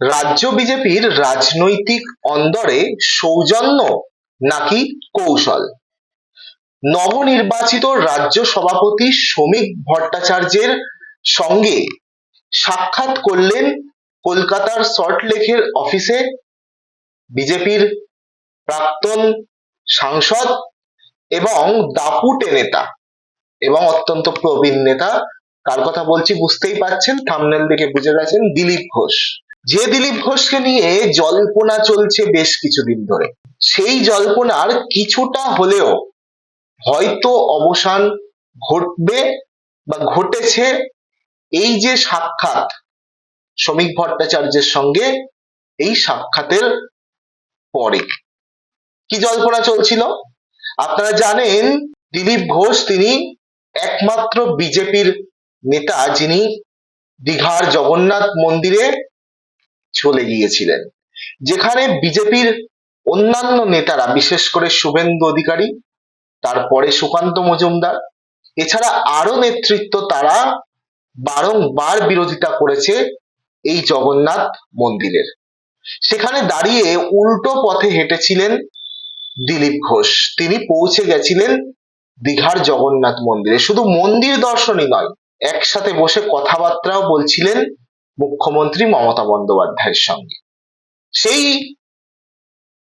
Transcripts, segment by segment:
রাজ্য বিজেপির রাজনৈতিক অন্দরে সৌজন্য নাকি কৌশল? নবনির্বাচিত রাজ্য সভাপতি শ্রমিক ভট্টাচার্যের সঙ্গে সাক্ষাৎ করলেন কলকাতার সল্টলেকের অফিসে বিজেপির প্রাক্তন সাংসদ এবং দাপুটে নেতা এবং অত্যন্ত প্রবীণ নেতা। কার কথা বলছি, বুঝতেই পারছেন, থামনেল দেখে বুঝে গেছেন দিলীপ ঘোষ। যে দিলীপ ঘোষকে নিয়ে জল্পনা চলছে বেশ কিছুদিন ধরে। সেই জল্পনার কিছুটা হলেও হয়তো অবসান ঘটবে বা ঘটেছে এই যে সাক্ষাৎ শ্রমিক ভট্টাচার্যের সঙ্গে এই সাক্ষাতের পরে। কি জল্পনা চলছিল? আপনারা জানেন, দিলীপ ঘোষ তিনি একমাত্র বিজেপির নেতা যিনি দীঘার জগন্নাথ মন্দিরে চলে গিয়েছিলেন। যেখানে বিজেপির অন্যান্য নেতারা, বিশেষ করে শুভেন্দু অধিকারী, তারপরে সুকান্ত মজুমদার, এছাড়া আরও নেতৃত্ব তারা বারংবার বিরোধিতা করেছে এই জগন্নাথ মন্দিরের। সেখানে দাঁড়িয়ে উল্টো পথে হেঁটেছিলেন দিলীপ ঘোষ। তিনি পৌঁছে গেছিলেন দীঘার জগন্নাথ মন্দিরে। শুধু মন্দির দর্শনই নয়, একসাথে বসে কথাবার্তাও বলছিলেন মুখ্যমন্ত্রী মমতা বন্দ্যোপাধ্যায়ের সঙ্গে। সেই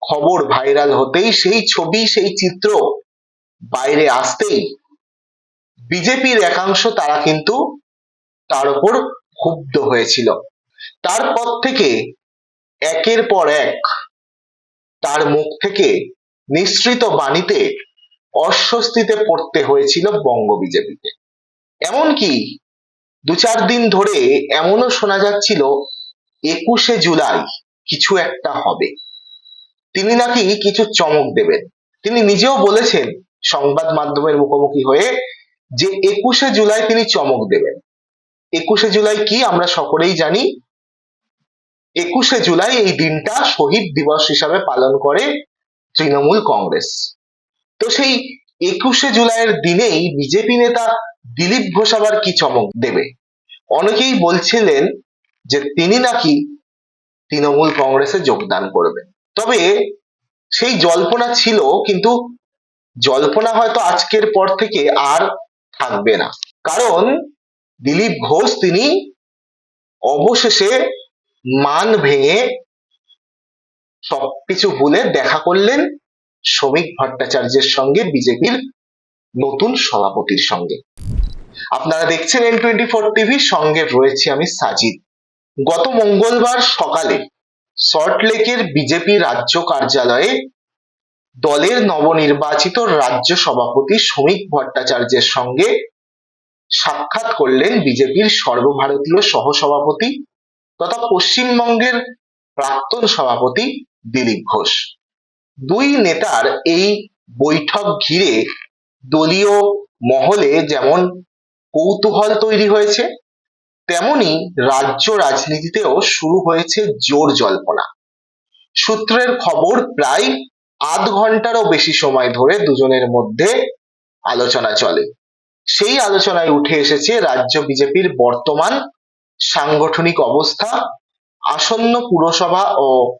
খবর ভাইরাল হতেই, সেই ছবি, সেই চিত্র বাইরে আসতেই বিজেপির একাংশ তারা কিন্তু তার উপর ক্ষুব্ধ হয়েছিল। তারপর থেকে একের পর এক তার মুখ থেকে নিঃসৃত বাণীতে অস্বস্তিতে পড়তে হয়েছিল বঙ্গ বিজেপিকে। এমনকি দু চার দিন ধরে এমনও শোনা যাচ্ছিল, একুশে জুলাই কিছু একটা হবে। তিনি নাকি কিছু চমক দেবেন। তিনি নিজেও বলেছেন সংবাদ মাধ্যমের মুখোমুখি হয়ে যে একুশে জুলাই তিনি চমক দেবেন। একুশে জুলাই কি আমরা সকলেই জানি? একুশে জুলাই এই দিনটা শহীদ দিবস হিসাবে পালন করে তৃণমূল কংগ্রেস। তো সেই একুশে জুলাইয়ের দিনেই বিজেপি নেতা দিলীপ ঘোষ আবার কি চমক দেবে? অনেকেই বলছিলেন যে তিনি নাকি তৃণমূল কংগ্রেসে যোগদান করবেন। তবে সেই জল্পনা ছিল, কিন্তু জল্পনা হয়তো আজকের পর থেকে আর থাকবে না। কারণ দিলীপ ঘোষ তিনি অবশেষে মান ভেঙে সবকিছু ভুলে দেখা করলেন শ্রমিক ভট্টাচার্যের সঙ্গে বিজেপির নতুন সভাপতির সঙ্গে। আপনারা দেখছেন এন টোয়েন্টি ফোর টিভির সঙ্গে রয়েছে আমি সাজিদ। গত মঙ্গলবার সকালে সল্টলেকের বিজেপি রাজ্য কার্যালয়ে দলের নবনির্বাচিত রাজ্য সভাপতি শ্রমিক ভট্টাচার্যের সঙ্গে সাক্ষাৎ করলেন বিজেপির সর্বভারতীয় সহসভাপতি তথা পশ্চিমবঙ্গের প্রাক্তন সভাপতি দিলীপ ঘোষ। দুই নেতার এই বৈঠক ঘিরে দলীয় মহলে যেমন কৌতূহল তৈরি হয়েছে। তেমনি রাজ্য রাজনীতিতেও শুরু হয়েছে জোর জল্পনা। সূত্রের খবর প্রায় আধ ঘন্টারও বেশি সময় ধরে দুজনের মধ্যে আলোচনা চলে। সেই আলোচনায় উঠে এসেছে রাজ্য বিজেপির বর্তমান সাংগঠনিক অবস্থা, আসন্ন পুরসভা ও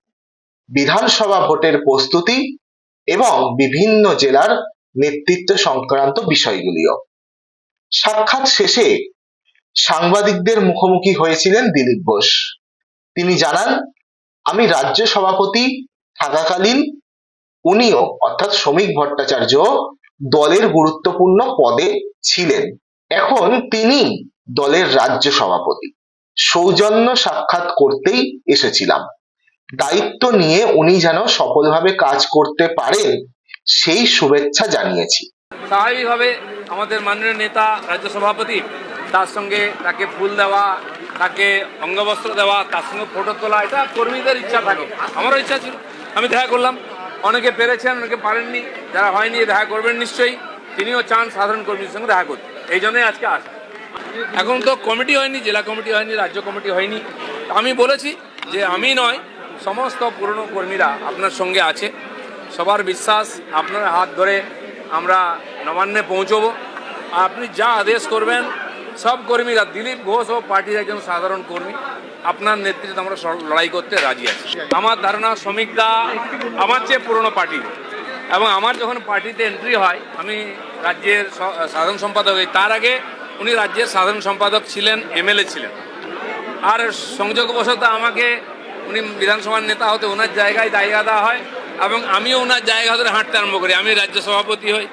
বিধানসভা ভোটের প্রস্তুতি এবং বিভিন্ন জেলার নেতৃত্ব সংক্রান্ত বিষয়গুলিও। সাক্ষাৎ শেষে সাংবাদিকদের মুখোমুখি হয়েছিলেন দিলীপ ঘোষ। তিনি জানান, আমি রাজ্য সভাপতি থাকাকালীন উনিও, অর্থাৎ শ্রমিক ভট্টাচার্য, দলের গুরুত্বপূর্ণ পদে ছিলেন। এখন তিনি দলের রাজ্য সভাপতি। সৌজন্য সাক্ষাৎ করতেই এসেছিলাম। দায়িত্ব নিয়ে উনি যেন সফলভাবে কাজ করতে পারেন, সেই শুভেচ্ছা জানিয়েছি। স্বাভাবিকভাবে আমাদের মাননীয় নেতা, রাজ্য সভাপতি, তার সঙ্গে তাকে ফুল দেওয়া, তাকে অঙ্গবস্ত্র দেওয়া, তার সঙ্গে ফটো তোলা, এটা কর্মীদের ইচ্ছা থাকে। আমারও ইচ্ছা ছিল। আমি দেখা করলাম। অনেকে পেরেছেন, অনেকে পারেননি। যারা হয়নি, দেখা করবেন নিশ্চয়ই। তিনিও চান সাধারণ কর্মীদের সঙ্গে দেখা করতে। এই জন্যই আজকে আসা। এখন তো কমিটি হয়নি, জেলা কমিটি হয়নি, রাজ্য কমিটি হয়নি। আমি বলেছি যে আমি নয়, সমস্ত পুরনো কর্মীরা আপনার সঙ্গে আছে। সবার বিশ্বাস, আপনার হাত ধরে আমরা নবান্নে পৌঁছবো। আপনি যা আদেশ করবেন, সব কর্মীরা, দিলীপ ঘোষ ও পার্টির একজন সাধারণ কর্মী, আপনার নেতৃত্বে আমরা লড়াই করতে রাজি আছি। আমার ধারণা শ্রমিকদা আমার চেয়ে পুরনো পার্টি। এবং আমার যখন পার্টিতে এন্ট্রি হয়, আমি রাজ্যের সাধারণ সম্পাদক হই। তার আগে উনি রাজ্যের সাধারণ সম্পাদক ছিলেন, এমএলএ ছিলেন। আর সংযোগবশত আমাকে উনি বিধানসভার নেতা হতে ওনার জায়গায় জায়গা দেওয়া হয়। এবং আমিও ওনার জায়গা ধরে হাঁটতে আরম্ভ করি। আমি রাজ্য সভাপতি হই,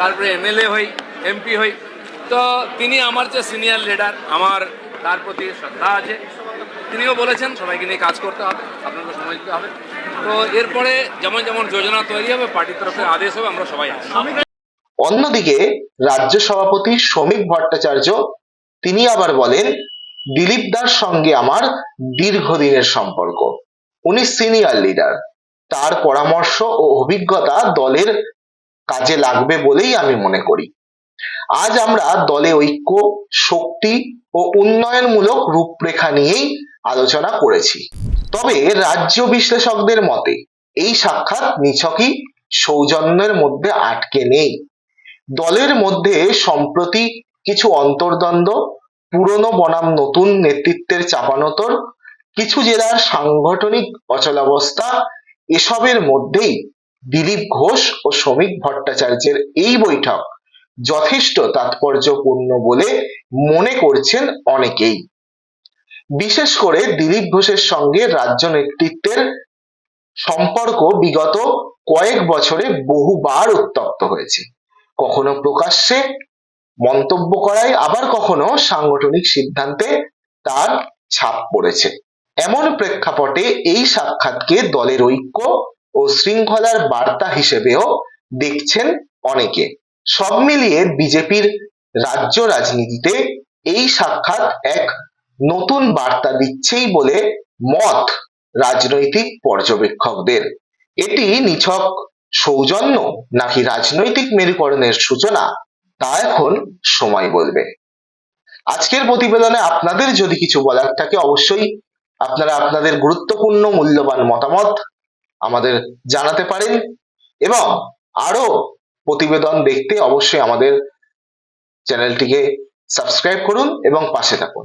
তারপরে এমএলএ হই, এমপি হই। তো তিনি আমার চেয়ে সিনিয়র লিডার আমার তার প্রতি শ্রদ্ধা আছে। তিনিও বলেছেন, সবাইকে নিয়ে কাজ করতে হবে আপনাকে সময় দিতে হবে। তো এরপরে যেমন যেমন যোজনা তৈরি হবে, পার্টির তরফে আদেশ হবে, আমরা সবাই আছি। অন্যদিকে রাজ্য সভাপতি শ্রমিক ভট্টাচার্য, তিনি আবার বলেন, দিলীপ দার সঙ্গে আমার দীর্ঘদিনের সম্পর্ক। উনি সিনিয়র লিডার তার পরামর্শ ও অভিজ্ঞতা দলের কাজে লাগবে বলেই আমি মনে করি। আজ আমরা দলে ঐক্য, শক্তি ও উন্নয়নমূলক রূপরেখা নিয়েই আলোচনা করেছি। তবে রাজ্য বিশ্লেষকদের মতে, এই সাক্ষাৎ নিছকই সৌজন্যের মধ্যে আটকে নেই। দলের মধ্যে সম্প্রতি কিছু অন্তর্দ্বন্দ্ব, পুরনো বনাম নতুন নেতৃত্বের চাপানোতর, কিছু জেলার সাংগঠনিক অচলাবস্থা এসবের মধ্যেই দিলীপ ঘোষ ও শ্রমিক ভট্টাচার্যের এই বৈঠক যথেষ্ট তাৎপর্যপূর্ণ বলে মনে করছেন অনেকেই। বিশেষ করে দিলীপ ঘোষের সঙ্গে রাজ্য নেতৃত্বের সম্পর্ক বিগত কয়েক বছরে বহুবার উত্তপ্ত হয়েছে। কখনো প্রকাশ্যে মন্তব্য করায়, আবার কখনো সাংগঠনিক সিদ্ধান্তে তার ছাপ পড়েছে। এমন প্রেক্ষাপটে এই সাক্ষাৎকে দলের ঐক্য ও শৃঙ্খলার বার্তা হিসেবেও দেখছেন অনেকে। সব মিলিয়ে বিজেপির রাজ্য রাজনীতিতে এই সাক্ষাৎ এক নতুন বার্তা দিচ্ছেই বলে মত রাজনৈতিক পর্যবেক্ষকদের। এটি নিছক সৌজন্য নাকি রাজনৈতিক মেরুকরণের সূচনা, তা এখন সময় বলবে। আজকের প্রতিবেদনে আপনাদের যদি কিছু বলার থাকে অবশ্যই আপনারা আপনাদের গুরুত্বপূর্ণ মূল্যবান মতামত আমাদের জানাতে পারেন এবং আরও প্রতিবেদন দেখতে অবশ্যই আমাদের চ্যানেলটিকে সাবস্ক্রাইব করুন এবং পাশে থাকুন।